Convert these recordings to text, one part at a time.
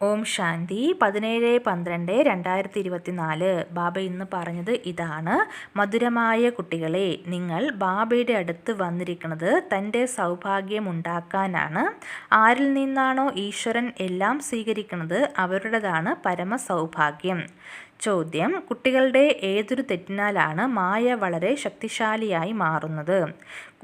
ഓം ശാന്തി. പതിനേഴ് പന്ത്രണ്ട് രണ്ടായിരത്തി ഇരുപത്തിനാല് ബാബ ഇന്ന് പറഞ്ഞത് ഇതാണ്. മധുരമായ കുട്ടികളെ നിങ്ങൾ ബാബയുടെ അടുത്ത് വന്നിരിക്കുന്നത് തന്റെ സൗഭാഗ്യമുണ്ടാക്കാനാണ്. ആരിൽ നിന്നാണോ ഈശ്വരൻ എല്ലാം സ്വീകരിക്കുന്നത് അവരുടേതാണ് പരമ സൗഭാഗ്യം ചോദ്യം. കുട്ടികളുടെ ഏതൊരു തെറ്റിനാലാണ് മായ വളരെ ശക്തിശാലിയായി മാറുന്നത്?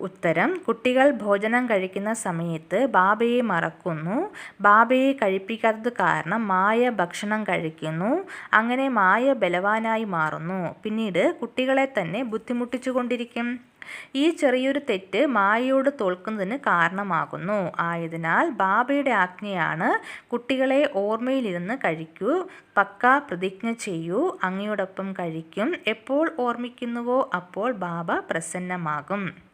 ഉത്തരം. കുട്ടികൾ ഭോജനം കഴിക്കുന്ന സമയത്ത് ബാബയെ മറക്കുന്നു. ബാബയെ കഴിപ്പിക്കാത്തത് കാരണം മായ ഭക്ഷണം കഴിക്കുന്നു. അങ്ങനെ മായ ബലവാനായി മാറുന്നു. പിന്നീട് കുട്ടികളെ തന്നെ ബുദ്ധിമുട്ടിച്ചുകൊണ്ടിരിക്കും. ഈ ചെറിയൊരു തെറ്റ് മായയോട് തോൽക്കുന്നതിന് കാരണമാകുന്നു. ആയതിനാൽ ബാബയുടെ ആജ്ഞയാണ് കുട്ടികളെ ഓർമ്മയിലിരുന്ന് കഴിക്കൂ പക്ക പ്രതിജ്ഞ ചെയ്യൂ അങ്ങയോടൊപ്പം കഴിക്കും. എപ്പോൾ ഓർമ്മിക്കുന്നുവോ അപ്പോൾ ബാബ പ്രസന്നമാകും.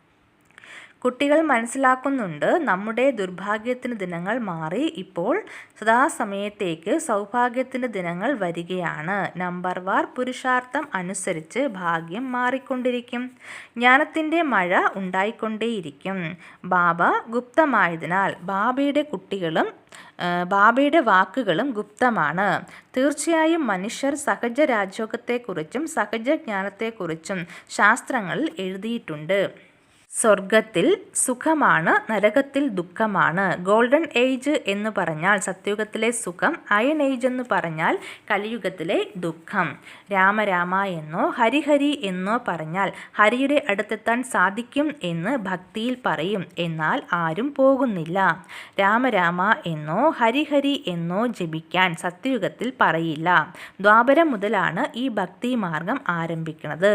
കുട്ടികൾ മനസ്സിലാക്കുന്നുണ്ട്. നമ്മുടെ ദുർഭാഗ്യത്തിന് ദിനങ്ങൾ മാറി. ഇപ്പോൾ സദാസമയത്തേക്ക് സൗഭാഗ്യത്തിന്റെ ദിനങ്ങൾ വരികയാണ്. നമ്പർ വാർ പുരുഷാർത്ഥം അനുസരിച്ച് ഭാഗ്യം മാറിക്കൊണ്ടിരിക്കും. ജ്ഞാനത്തിന്റെ മഴ ഉണ്ടായിക്കൊണ്ടേയിരിക്കും. ബാബ ഗുപ്തമായതിനാൽ ബാബയുടെ കുട്ടികളും ബാബയുടെ വാക്കുകളും ഗുപ്തമാണ്. തീർച്ചയായും മനുഷ്യർ സഹജ രാജ്യോഗത്തെക്കുറിച്ചും സഹജ ജ്ഞാനത്തെക്കുറിച്ചും ശാസ്ത്രങ്ങളിൽ എഴുതിയിട്ടുണ്ട്. സ്വർഗത്തിൽ സുഖമാണ് നരകത്തിൽ ദുഃഖമാണ്. ഗോൾഡൻ ഏജ് എന്ന് പറഞ്ഞാൽ സത്യുഗത്തിലെ സുഖം അയൺ ഏജ് എന്ന് പറഞ്ഞാൽ കലിയുഗത്തിലെ ദുഃഖം. രാമരാമ എന്നോ ഹരിഹരി എന്നോ പറഞ്ഞാൽ ഹരിയുടെ അടുത്തെത്താൻ സാധിക്കും എന്ന് ഭക്തിയിൽ പറയും. എന്നാൽ ആരും പോകുന്നില്ല. രാമരാമ എന്നോ ഹരിഹരി എന്നോ ജപിക്കാൻ സത്യുഗത്തിൽ പറയില്ല. ദ്വാപരം മുതലാണ് ഈ ഭക്തി മാർഗം ആരംഭിക്കുന്നത്.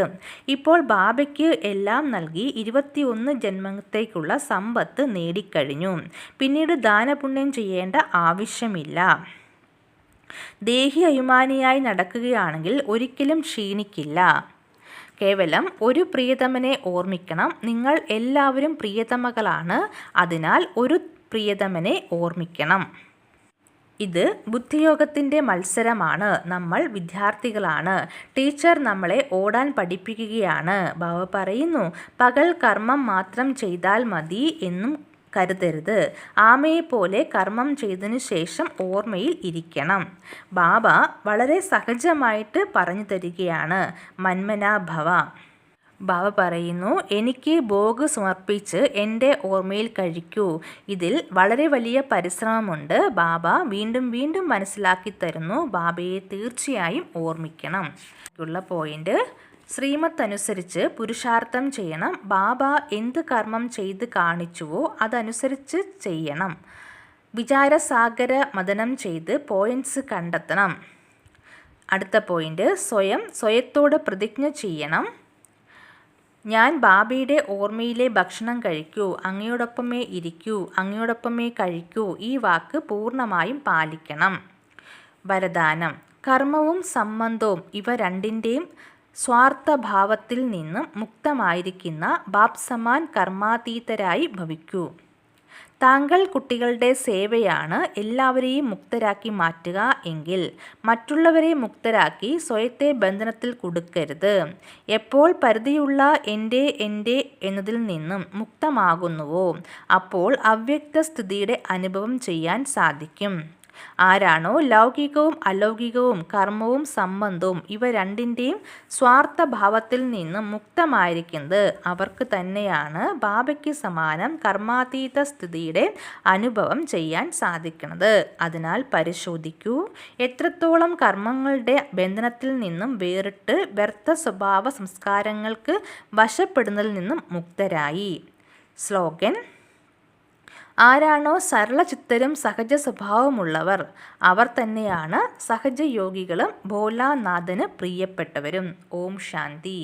ഇപ്പോൾ ബാബയ്ക്ക് എല്ലാം നൽകി ഇരുപത്തി ഒന്ന് ജന്മത്തേക്കുള്ള സമ്പത്ത് നേടിക്കഴിഞ്ഞു. പിന്നീട് ദാനപുണ്യം ചെയ്യേണ്ട ആവശ്യമില്ല. ദേഹി അഭിമാനിയായി നടക്കുകയാണെങ്കിൽ ഒരിക്കലും ക്ഷീണിക്കില്ല. കേവലം ഒരു പ്രിയതമനെ ഓർമ്മിക്കണം. നിങ്ങൾ എല്ലാവരും പ്രിയതമകളാണ്. അതിനാൽ ഒരു പ്രിയതമനെ ഓർമ്മിക്കണം. ഇത് ബുദ്ധിയോഗത്തിന്റെ മത്സരമാണ്. നമ്മൾ വിദ്യാർത്ഥികളാണ്. ടീച്ചർ നമ്മളെ ഓടാൻ പഠിപ്പിക്കുകയാണ്. ബാബ പറയുന്നു പകൽ കർമ്മം മാത്രം ചെയ്താൽ മതി എന്നും കരുതരുത്. ആമയെപ്പോലെ കർമ്മം ചെയ്തതിനു ശേഷം ഓർമ്മയിൽ ഇരിക്കണം. ബാബ വളരെ സഹജമായിട്ട് പറഞ്ഞു തരികയാണ്. മന്മനാഭവ. ബാബ പറയുന്നു എനിക്ക് ഭോഗ് സമർപ്പിച്ച് എന്റെ ഓർമ്മയിൽ കഴിക്കൂ. ഇതിൽ വളരെ വലിയ പരിശ്രമമുണ്ട്. ബാബ വീണ്ടും വീണ്ടും മനസ്സിലാക്കി തരുന്നു. ബാബയെ തീർച്ചയായും ഓർമ്മിക്കണം. ഉള്ള പോയിന്റ് ശ്രീമത്ത് അനുസരിച്ച് പുരുഷാർത്ഥം ചെയ്യണം. ബാബ എന്ത് കർമ്മം ചെയ്ത് കാണിച്ചുവോ അതനുസരിച്ച് ചെയ്യണം. വിചാരസാഗര മതനം ചെയ്ത് പോയിന്റ്സ് കണ്ടെത്തണം. അടുത്ത പോയിന്റ് സ്വയം സ്വയത്തോട് പ്രതിജ്ഞ ചെയ്യണം. ഞാൻ ബാബയുടെ ഓർമ്മയിലെ ഭക്ഷണം കഴിക്കൂ അങ്ങയോടൊപ്പമേ ഇരിക്കൂ അങ്ങയോടൊപ്പമേ കഴിക്കൂ ഈ വാക്ക് പൂർണമായും പാലിക്കണം. വരദാനം. കർമ്മവും സംബന്ധവും ഇവ രണ്ടിന്റെയും സ്വാർത്ഥഭാവത്തിൽ നിന്നും മുക്തമായിരിക്കുന്ന ബാപ്സമാൻ കർമാതീതരായി ഭവിക്കൂ. താങ്കൾ കുട്ടികളുടെ സേവയാണ് എല്ലാവരെയും മുക്തരാക്കി മാറ്റുക എങ്കിൽ മറ്റുള്ളവരെ മുക്തരാക്കി സ്വയത്തെ ബന്ധനത്തിൽ കൊടുക്കരുത്. എപ്പോൾ പരിധിയുള്ള എന്റെ എന്റെ എന്നതിൽ നിന്നും മുക്തമാകുന്നുവോ അപ്പോൾ അവ്യക്ത സ്ഥിതിയുടെ അനുഭവം ചെയ്യാൻ സാധിക്കും. ആരാണോ ലൗകികവും അലൗകികവും കർമ്മവും സംബന്ധവും ഇവ രണ്ടിന്റെയും സ്വാർത്ഥഭാവത്തിൽ നിന്നും മുക്തമായിരിക്കുന്നത്. അവർക്ക് തന്നെയാണ് ബാബയ്ക്ക് സമാനം കർമാതീത സ്ഥിതിയുടെ അനുഭവം ചെയ്യാൻ സാധിക്കുന്നത്. അതിനാൽ പരിശോധിക്കൂ. എത്രത്തോളം കർമ്മങ്ങളുടെ ബന്ധനത്തിൽ നിന്നും വേറിട്ട് വ്യർത്ഥ സ്വഭാവ സംസ്കാരങ്ങൾക്ക് വശപ്പെടുന്നതിൽ നിന്നും മുക്തരായി. സ്ലോഗൻ ആരാണോ സരളചിത്തരും സഹജ സ്വഭാവമുള്ളവർ അവർ തന്നെയാണ് സഹജയോഗികളും ഭോലാനാഥന് പ്രിയപ്പെട്ടവരും. ഓം ശാന്തി.